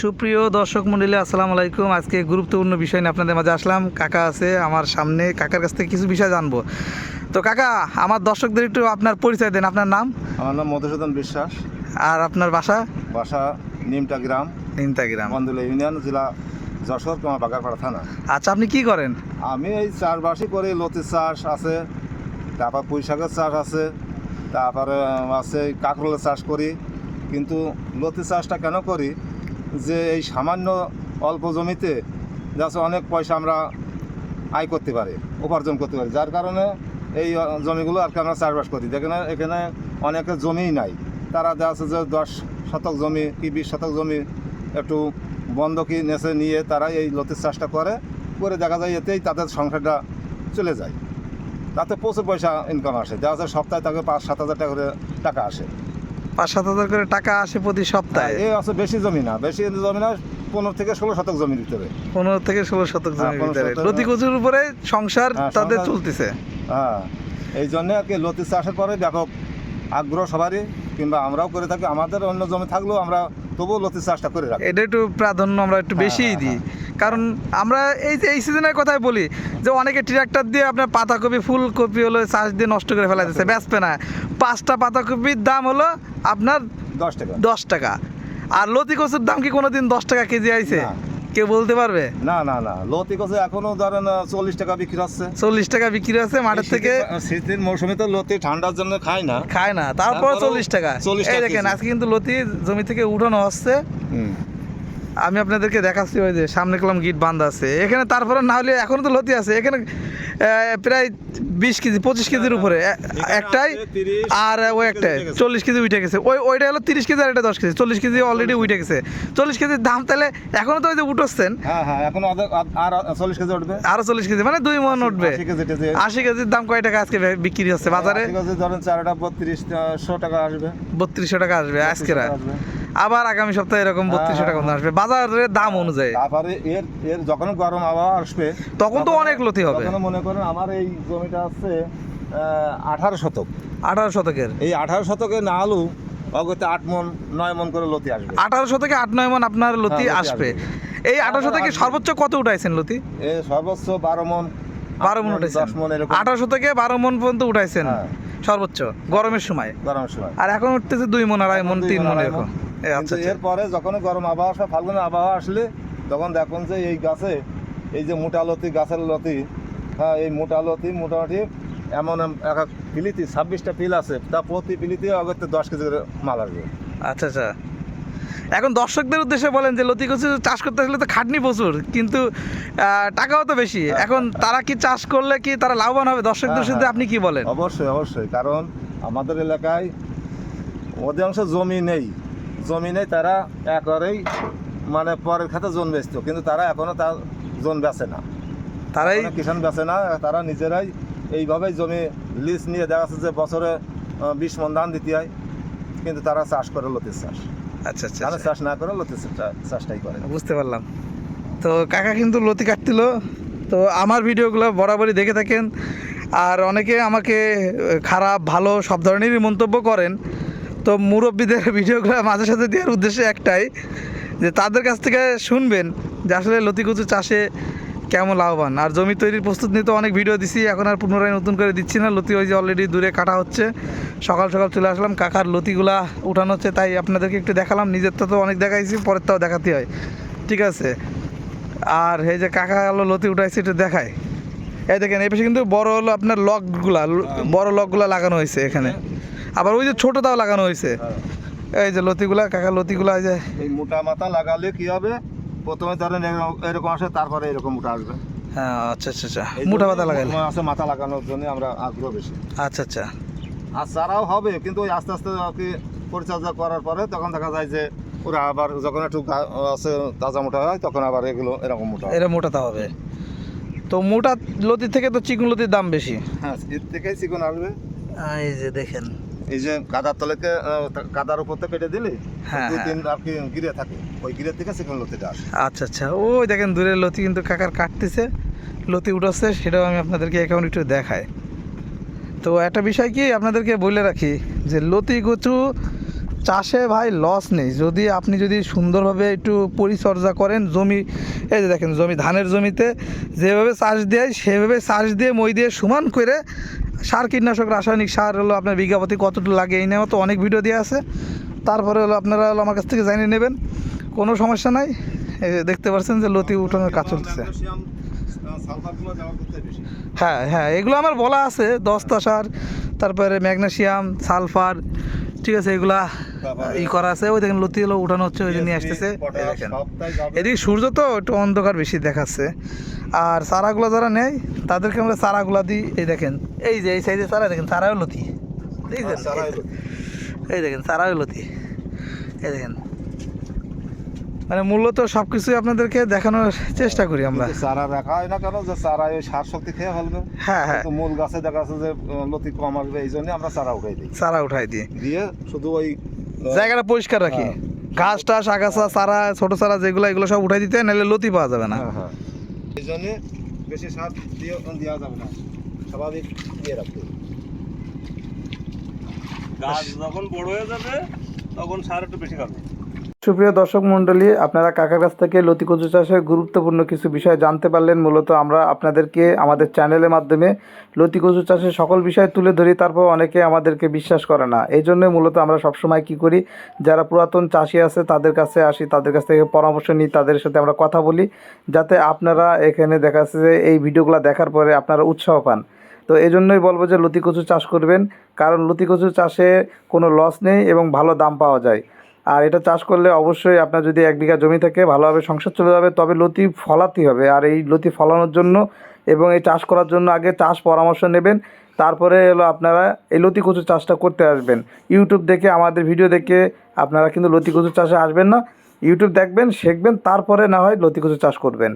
সুপ্রিয় দর্শক মন্ডলী আসসালামু আলাইকুম। আজকে গুরুত্বপূর্ণ বিষয় নিয়ে আপনাদের মাঝে আসলাম। কাকা আছে আমার সামনে। কাকার কাছ থেকে কিছু বিষয় জানব। তো কাকা আমার দর্শকদের একটু আপনার পরিচয় দেন। আপনার নাম? আমার নাম মধুসূদন বিশ্বাস। আর আপনার বাসা? বাসা নিমটা গ্রাম। নিমতাগ্রাম বন্দুলা ইউনিয়ন জেলা যশোর তোমার বাগারপাড়া থানা। আচ্ছা আপনি কি করেন? আমি এই চাষবাসই করি। লতির চাষ আছে তারপর পুঁই শাকের চাষ আছে তারপরে আছে কাঁকরোলের চাষ করি। কিন্তু লতি চাষটা কেন করি? যে এই সামান্য অল্প জমিতে যাচ্ছে অনেক পয়সা আমরা আয় করতে পারি, উপার্জন করতে পারি। যার কারণে এই জমিগুলো আর কি আমরা চাষবাস করি। যেখানে এখানে অনেকের জমিই নাই। তারা দেখা যাচ্ছে যে দশ শতক জমি কি বিশ শতক জমি একটু বন্ধকি নেচে নিয়ে তারা এই লতির চাষটা করে। করে দেখা যায় এতেই তাদের সংসারটা চলে যায়। তাতে প্রচুর পয়সা ইনকাম আসে। দেখা যায় সপ্তাহে তাকে পাঁচ সাত হাজার টাকা করে টাকা আসে। পাঁচ সাত হাজার করে টাকা আসে প্রতি সপ্তাহে। এই আছে বেশি জমি না। বেশি জমি না পনেরো থেকে ষোলো শতক জমির ভিতরে। পনেরো থেকে ষোলো শতক হ্যাঁ, জমির ভিতরে। লতি কচুর উপরে সংসার হ্যাঁ, তাদের চলতেছে। হ্যাঁ এই জন্যে আর কি লতি চাষের পরে ব্যাপক আগ্রহ সবারই কিংবা আমরাও করে থাকি। আমাদের অন্য জমি থাকলেও আমরা তবুও লতি চাষটা করে রাখি। এটা একটু প্রাধান্য আমরা একটু হ্যাঁ, বেশিই হ্যাঁ, দিই। কারণ আমরা এই যে এই সিজনের কথাই বলি যে অনেকে ট্রাক্টর দিয়ে আপনার পাতাকপি ফুলকপি হলো চাষ দিয়ে নষ্ট করে ফেলা যাচ্ছে বেচবে না। পাঁচটা পাতাকপির দাম হলো আপনার দশ টাকা। দশ টাকা। আর লতি কচুর দাম কি কোনোদিন দশ টাকা কেজি আইছে। কেউ বলতে পারবে? না না না। লতি কষে এখনও ধরেন চল্লিশ টাকা বিক্রি হচ্ছে। চল্লিশ টাকা বিক্রি আছে মাঠের থেকে। শীতের- মৌসুমে তো লতি ঠান্ডার জন্য খায় না। খায় না। তারপর চল্লিশ টাকা। চল্লিশ টাকা দেখেন আজকে কিন্তু লতি জমি থেকে উঠানো হচ্ছে। আমি আপনাদেরকে দেখাচ্ছি ওই যে সামনে কলম গিট বান্ধা আছে। এখানে তারপরে না হলে এখনও তো লতি আছে। এখানে প্রায় বিশ কেজি পঁচিশ কেজির উপরে। একটাই আর ওই একটাই। চল্লিশ কেজি উঠে গেছে। ওই ওইটা হলো তিরিশ কেজি আর এটা দশ কেজি। চল্লিশ কেজি অলরেডি উঠে গেছে। চল্লিশ কেজির দাম তাহলে এখনও তো ওই যে উঠোচ্ছেন। হ্যাঁ হ্যাঁ এখন আর চল্লিশ কেজি উঠবে। আরও চল্লিশ কেজি মানে দুই মন উঠবে। আশি কেজির দাম কয় টাকা আজকে বিক্রি হচ্ছে বাজারে? ধরেন চারটা বত্রিশশো টাকা আসবে। বত্রিশশো টাকা আসবে আজকে টাকা আসবে। আবার আগামী সপ্তাহে এরকম বত্রিশশো টাকা মতো আসবে। বাজারের দাম অনুযায়ী। তারপরে এর এর যখন গরম আবহাওয়া আসবে তখন তো অনেক লতি হবে। মনে করেন আমার এই জমিটা আছে আঠারো শতক। আঠারো শতকের। এই আঠারো শতকে না আলু অগতে আট মন নয় মন করে লতি আসবে। আঠারোশো থেকে আট নয় মন আপনার লতি হ্যাঁ, আসবে। আসবে। এই আঠারোশো থেকে সর্বোচ্চ কত উঠাইছেন লতি? এ সর্বোচ্চ বারো মন বারো মন উঠাইছেন। দশ মন এরকম। আঠারোশো থেকে বারো মন পর্যন্ত উঠাইছেন হ্যাঁ। সর্বোচ্চ গরমের সময়। গরমের সময়। আর এখন উঠতেছে দুই মন আড়াই মন তিন মন এরকম। কিন্তু আচ্ছা। এরপরে যখন গরম আবহাওয়া আসবে ফাল্গুনের আবহাওয়া আসলে তখন দেখুন যে এই গাছে এই যে মোটা লতি গাছের লতি হ্যাঁ এই মোটা লতি মোটামুটি এমন এক এক পিলিতি ছাব্বিশটা পিল আছে তা প্রতি পিলিতে অগত্যে দশ কেজি করে মাল আসবে। আচ্ছা আচ্ছা। এখন দর্শকদের উদ্দেশ্যে বলেন যে লতি কচু চাষ করতে আসলে তো খাটনি প্রচুর কিন্তু টাকাও তো বেশি। এখন তারা কি চাষ করলে কি তারা লাভবান হবে? দর্শকদের হ্যাঁ, সাথে হ্যাঁ। আপনি কি বলেন? অবশ্যই অবশ্যই। কারণ আমাদের এলাকায় অধিকাংশ জমি নেই। জমি নেই তারা একবারেই মানে পরের খাতে জন বেচতো কিন্তু তারা এখনও তার জন বেচে না। তারাই কিষাণ বেচে না তারা নিজেরাই এইভাবেই জমি লিজ নিয়ে দেখা যাচ্ছে যে বছরে বিশ মন ধান দিতে হয় কিন্তু তারা চাষ করে লতির চাষ। আচ্ছা আচ্ছা ধানের আচ্ছা। চাষ না করে লতির চাষটাই করে বুঝতে পারলাম। তো কাকা কিন্তু লতি কাটছিল তো আমার ভিডিওগুলো বরাবরই দেখে থাকেন। আর অনেকে আমাকে খারাপ ভালো সব ধরনেরই মন্তব্য করেন। তো মুরব্বীদের ভিডিওগুলো মাঝে সাথে দেওয়ার উদ্দেশ্য একটাই, যে তাদের কাছ থেকে শুনবেন যে আসলে লতি কচু চাষে কেমন লাভবান। আর জমি তৈরির প্রস্তুত নিয়ে তো অনেক ভিডিও দিছি, এখন আর পুনরায় নতুন করে দিচ্ছি না। লতি ওই যে অলরেডি দূরে কাটা হচ্ছে, সকাল সকাল চলে আসলাম, কাকার লতিগুলা উঠানো হচ্ছে, তাই আপনাদেরকে একটু দেখালাম নিজের তো অনেক দেখাইছি পরের তাও দেখাতে হয়। ঠিক আছে? আর এই যে কাকা হলো লতি উঠাইছে, একটু দেখায় এই দেখেন, এই পাশে কিন্তু বড় হলো আপনার লকগুলা বড় লকগুলা লাগানো হয়েছে এখানে। আবার ওই যে ছোটটাও লাগানো হয়েছে। এই যে লতিগুলা কাকা লতিগুলা এই যে। এই মোটা মাথা লাগালে কি হবে? প্রথমে ধরেন এরকম- আসে তারপরে এরকম মোটা আসবে। হ্যাঁ আচ্ছা আচ্ছা আচ্ছা। মোটা পাতা লাগাইলে আছে মাথা লাগানোর জন্য আমরা আগ্রহ বেশি। আচ্ছা আচ্ছা। আর চারাও হবে কিন্তু ওই আস্তে আস্তে আর কি পরিচর্যা করার পরে তখন দেখা যায় যে ওরা আবার যখন একটু আছে তাজা মোটা হয় তখন আবার এগুলো এরকম মোটা হয়। এরা মোটাতে হবে। তো মোটা লতি থেকে তো চিকন লতির দাম বেশি। হ্যাঁ এর থেকেই চিকন আসবে। এই যে দেখেন। এই যে কাদার তলেকে কাদার উপর থেকে কেটে দিলে হ্যাঁ, দুই হ্যাঁ। তিন আর কি গিরে থাকে। ওই গিরের থেকে সেখানে লতিটা আসে আচ্ছা আচ্ছা। ওই দেখেন দূরের লতি কিন্তু কাকার কাটতেছে। লতি উঠাচ্ছে সেটাও আমি আপনাদেরকে এখন একটু দেখাই। তো একটা বিষয় কি আপনাদেরকে বলে রাখি যে লতি কচু চাষে ভাই লস নেই। যদি আপনি যদি সুন্দরভাবে একটু পরিচর্যা করেন জমি, এই যে দেখেন জমি, ধানের জমিতে যেভাবে চাষ দেয়, সেভাবে চাষ দিয়ে মই দিয়ে সমান করে সার, কীটনাশক, রাসায়নিক সার হলো আপনার বিঘাপতি কতটুকু লাগে, এই নিয়েও তো অনেক ভিডিও দেওয়া আছে। তারপরে হলো আপনারা হলো আমার কাছ থেকে জানিয়ে নেবেন, কোনো সমস্যা নাই। এই দেখতে পাচ্ছেন যে লতি উঠানোর কাজ চলতেছে। হ্যাঁ হ্যাঁ এগুলো আমার বলা আছে, দস্তা সার, তারপরে ম্যাগনেসিয়াম সালফার ঠিক আছে এগুলা ই করা আছে ওই দেখেন লতি হলো উঠানো হচ্ছে ওই নিয়ে আসতেছে দেখেন। এদিকে সূর্য তো একটু অন্ধকার বেশি দেখাচ্ছে। আর চারাগুলো যারা নেয় তাদেরকে আমরা চারাগুলা দিই এই দেখেন এই যে এই সাইডে চারা দেখেন চারাও লতি। দেখছেন? হ্যাঁ, লতি। এই দেখেন চারাও লতি। এই দেখেন মানে মূলত সব কিছুই আপনাদেরকে দেখানোর চেষ্টা করি আমরা। চারা রাখা হয় না কেন যে চারা ওই সার শক্তি খেয়ে ফেলবে? হ্যাঁ হ্যাঁ। তো মূল গাছে দেখা যাচ্ছে যে লতি কম আসবে এই জন্য আমরা চারা উঠাই দিই। চারা উঠাই দিই। দিয়ে শুধু ওই জায়গাটা পরিষ্কার রাখি। হ্যাঁ। ঘাস টাস আগাছা চারা ছোট চারা যেগুলো এগুলো সব উঠাই দিতে নাহলে লতি পাওয়া যাবে না। হ্যাঁ হ্যাঁ। এই জন্য বেশি সার দিয়ে দেওয়া যাবে না। স্বাভাবিক দিয়ে রাখতে গাছ যখন বড় হয়ে যাবে তখন সার একটু বেশি খাবে। সুপ্রিয় দর্শক মণ্ডলী, আপনারা কাকার কাছ থেকে লতি কচু চাষের গুরুত্বপূর্ণ কিছু বিষয় জানতে পারলেন। মূলত আমরা আপনাদেরকে আমাদের চ্যানেলের মাধ্যমে লতি কচু চাষের সকল বিষয় তুলে ধরি, তারপর অনেকে আমাদেরকে বিশ্বাস করে না। এই জন্য মূলত আমরা সবসময় কি করি, যারা পুরাতন চাষি আছে তাদের কাছে আসি, তাদের কাছ থেকে পরামর্শ নিই, তাদের সাথে আমরা কথা বলি, যাতে আপনারা এখানে দেখা যাচ্ছে যে এই ভিডিওগুলো দেখার পরে আপনারা উৎসাহ পান। তো এই জন্যই বলব যে লতি কচু চাষ করবেন, কারণ লতি কচু চাষে কোনো লস নেই এবং ভালো দাম পাওয়া যায়। আর এটা চাষ করলে অবশ্যই আপনার যদি এক বিঘা জমি থাকে, ভালোভাবে সংসার চলে যাবে, তবে লতি ফলাতেই হবে। আর এই লতি ফলানোর জন্য এবং এই চাষ করার জন্য আগে চাষ পরামর্শ নেবেন, তারপরে হলো আপনারা এই লতি কচু চাষটা করতে আসবেন। ইউটিউব দেখে, আমাদের ভিডিও দেখে আপনারা কিন্তু লতি কচু চাষে আসবেন না। ইউটিউব দেখবেন, শিখবেন, তারপরে না হয় লতি কচু চাষ করবেন।